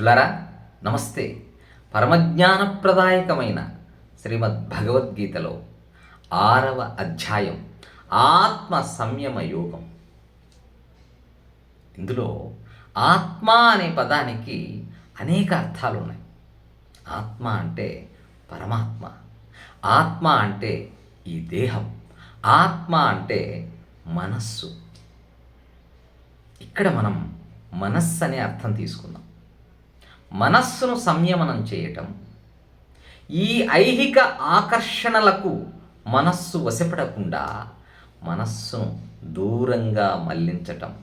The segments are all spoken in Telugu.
మిత్రులారా నమస్తే. పరమజ్ఞానప్రదాయకమైన శ్రీమద్ భగవద్గీతలో ఆరవ అధ్యాయం ఆత్మ సంయమ యోగం ఇందులో ఆత్మ అనే పదానికి అనేక అర్థాలు ఉన్నాయి ఆత్మ అంటే పరమాత్మ ఆత్మ అంటే ఈ దేహం ఆత్మ అంటే మనస్సు. ఇక్కడ మనం మనస్సు అనే అర్థం తీసుకుందాం. మనస్సును సంయమనం చేయటం ఈ ఐహిక ఆకర్షణలకు మనస్సు వశపడకుండా మనస్సును దూరంగా మళ్ళించటం.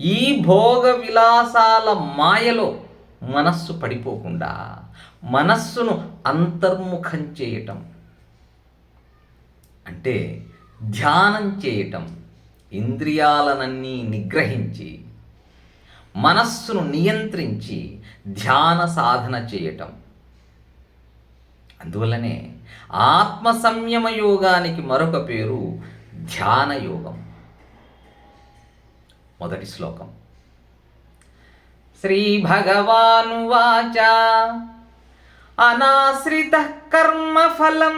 ఈ భోగ విలాసాల మాయలో మనస్సు పడిపోకుండా మనస్సును అంతర్ముఖం చేయటం. అంటే ధ్యానం చేయటం ఇంద్రియాలనన్నీ నిగ్రహించి మనస్సును నియంత్రించి ధ్యాన సాధన చేయటం. అందువల్లనే ఆత్మ సంయమ యోగానికి మరొక పేరు ధ్యాన యోగం. మొదటి శ్లోకం. శ్రీ భగవానువాచ అనాశ్రిత కర్మఫలం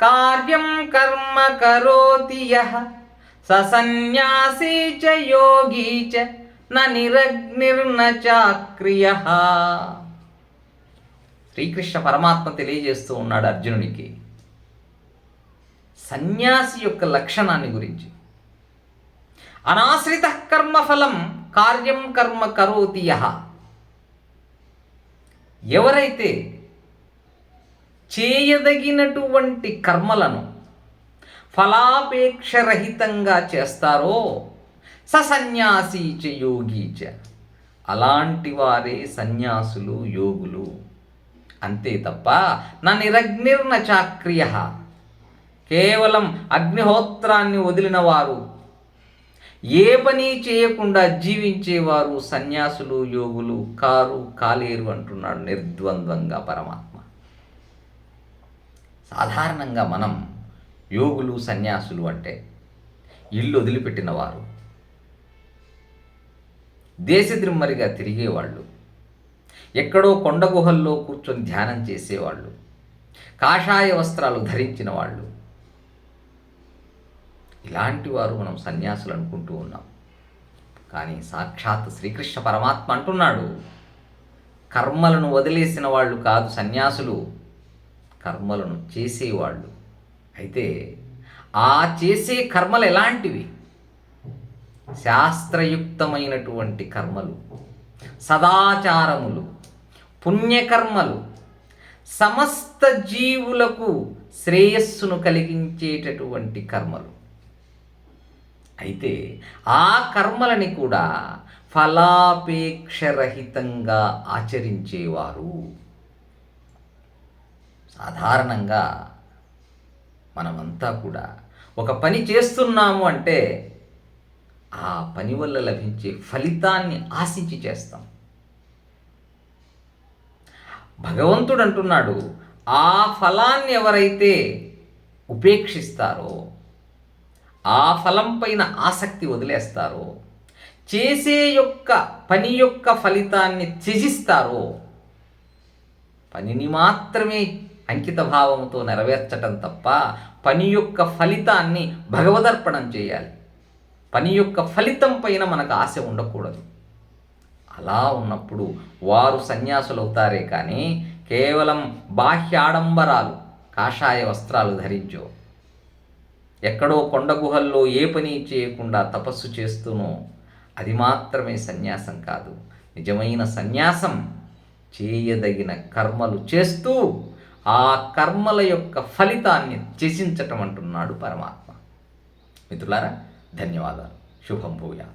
కార్యం కర్మ కరోతి యః సన్యాసీ చ యోగీ చ నిరగ్నిర్న చాక్రియ. శ్రీకృష్ణ పరమాత్మ తెలియజేస్తూ ఉన్నాడు అర్జునుడికి సన్యాసి యొక్క లక్షణాన్ని గురించి. అనాశ్రిత కర్మఫలం కార్యం కర్మ కరోతి యహ. ఎవరైతే చేయదగినటువంటి కర్మలను ఫలాపేక్షరహితంగా చేస్తారో ససన్యాసి సన్యాసి చ యోగి చ అలాంటి వారే సన్యాసులు యోగులు. అంతే తప్ప నా నిరగ్నిర్న చాక్రియ. కేవలం అగ్నిహోత్రాన్ని వదిలిన వారు ఏ పని చేయకుండా జీవించేవారు సన్యాసులు యోగులు కారు కాలేరు అంటున్నాడు నిర్ద్వంద్వంగా పరమాత్మ. సాధారణంగా మనం యోగులు సన్యాసులు అంటే ఇల్లు వదిలిపెట్టిన వారు దేశద్రిమ్మరిగా తిరిగేవాళ్ళు. ఎక్కడో కొండ గుహల్లో కూర్చొని ధ్యానం చేసేవాళ్ళు. కాషాయ వస్త్రాలు ధరించిన వాళ్ళు ఇలాంటి వారు మనం సన్యాసులు అనుకుంటూ ఉన్నాం. కానీ సాక్షాత్ శ్రీకృష్ణ పరమాత్మ అంటున్నాడు కర్మలను వదిలేసిన వాళ్ళు కాదు సన్యాసులు కర్మలను చేసేవాళ్ళు. అయితే ఆ చేసే కర్మలు ఎలాంటివి? శాస్త్రయుక్తమైనటువంటి కర్మలు సదాచారములు పుణ్యకర్మలు సమస్త జీవులకు శ్రేయస్సును కలిగించేటటువంటి కర్మలు. అయితే ఆ కర్మలని కూడా ఫలాపేక్షరహితంగా ఆచరించేవారు. సాధారణంగా మనమంతా కూడా ఒక పని చేస్తున్నాము అంటే ఆ పని వల్ల లభించే ఫలితాన్ని ఆశించి చేస్తాం. భగవంతుడు అంటున్నాడు ఆ ఫలాన్ని ఎవరైతే ఉపేక్షిస్తారో ఆ ఫలం పైన ఆసక్తి వదిలేస్తారో చేసే యొక్క పని యొక్క ఫలితాన్ని త్యజిస్తారో పనిని మాత్రమే అంకిత భావంతో నెరవేర్చటం తప్ప పని యొక్క ఫలితాన్ని భగవదర్పణం చేయాలి. పని యొక్క ఫలితం పైన మనకు ఆశ ఉండకూడదు. అలా ఉన్నప్పుడు వారు సన్యాసులు అవుతారే కానీ కేవలం బాహ్య ఆడంబరాలు కాషాయ వస్త్రాలు ధరించో. ఎక్కడో కొండ గుహల్లో ఏ పని చేయకుండా తపస్సు చేస్తూనో అది మాత్రమే సన్యాసం కాదు. నిజమైన సన్యాసం చేయదగిన కర్మలు చేస్తూ ఆ కర్మల యొక్క ఫలితాన్ని త్యజించటం అంటున్నాడు పరమాత్మ. మిత్రులారా ధన్యవాదాలు శుభం భూయా